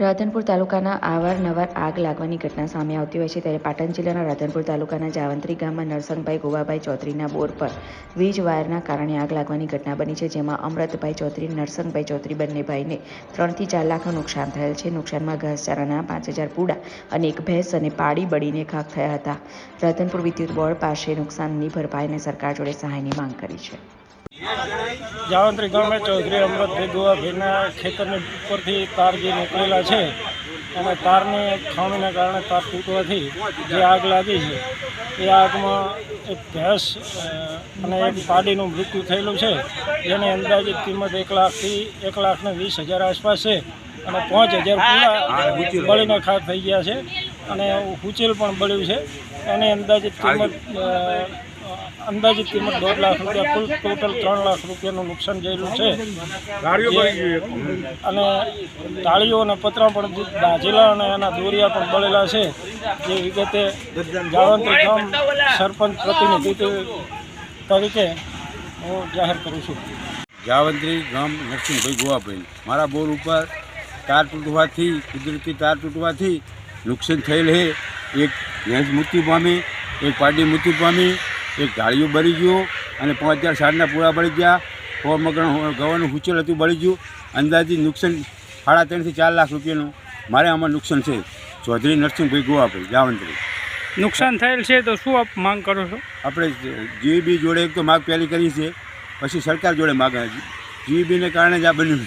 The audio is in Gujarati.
રાધનપુર તાલુકાના અવારનવાર આગ લાગવાની ઘટના સામે આવતી હોય છે ત્યારે પાટણ જિલ્લાના રાધનપુર તાલુકાના જાવંત્રી ગામમાં નરસંગભાઈ ગોવાભાઈ ચૌધરીના બોર પર વીજ વાયરના કારણે આગ લાગવાની ઘટના બની છે, જેમાં અમરતભાઈ ચૌધરી, નરસંગભાઈ ચૌધરી બંને ભાઈને ત્રણથી ચાર લાખનું નુકસાન થયેલ છે. નુકસાનમાં ઘાસચારાના પાંચ હજાર પૂડા અને એક ભેંસ અને પાડી બળીને ખાખ થયા હતા. રાધનપુર વિદ્યુત બોર્ડ પાસે નુકસાનની ભરપાઈને સરકાર જોડે સહાયની માંગ કરી છે. જાવંત્રી ગામે ચૌધરી અમૃતભાઈ ગોવાભાઈના ખેતરની ઉપરથી તાર જે નીકળેલા છે અને તારની ખામીના કારણે તાર તૂટવાથી જે આગ લાગી છે, એ આગમાં એક ભેંસ અને એક પાડીનું મૃત્યુ થયેલું છે. જેની અંદાજિત કિંમત એક લાખથી એક લાખને વીસ હજાર આસપાસ છે અને પાંચ હજાર પૂરા બળીને ખાક થઈ ગયા છે. અને હુચેલ પણ બળ્યું છે. એની અંદાજિત કિંમત અંદાજિત કિંમત દોઢ લાખ રૂપિયા કુલ ટોટલ ત્રણ લાખ રૂપિયાનું નુકસાન થયેલું છે. અને તાળીઓ અને પતરા પણ દાઝેલા અને એના દોરિયા પણ બળેલા છે. જે વિગતે જાવંત્રી ગામ સરપંચ પ્રતિનિધિ તરીકે હું જાહેર કરું છું. જાવંત્રી ગામ નરસિંહભાઈ ગોવાભાઈ. મારા બોર ઉપર તાર તૂટવાથી કુદરતી તાર તૂટવાથી નુકસાન થયેલ છે. એક ભેંસ મૃત્યુ પામી એક પાડી મૃત્યુ પામી એક ઢાળિયું બળી ગયું અને પાંચ હજાર સાડના પૂરા બળી ગયા. સો મગણ ગવાનું હુચેલ હતું બળી ગયું. અંદાજી નુકસાન સાડા ત્રણથી ચાર લાખ રૂપિયાનું મારે આમાં નુકસાન છે. ચૌધરી નરસિંહભાઈ ગોવાભાઈ જાવંત્રી નુકસાન થયેલ છે તો શું આપ માંગ કરો છો? આપણે જીવીબી જોડે એક તો માગ પહેલી કરી છે. પછી સરકાર જોડે માગ જીવીબીને કારણે જ આ બન્યું.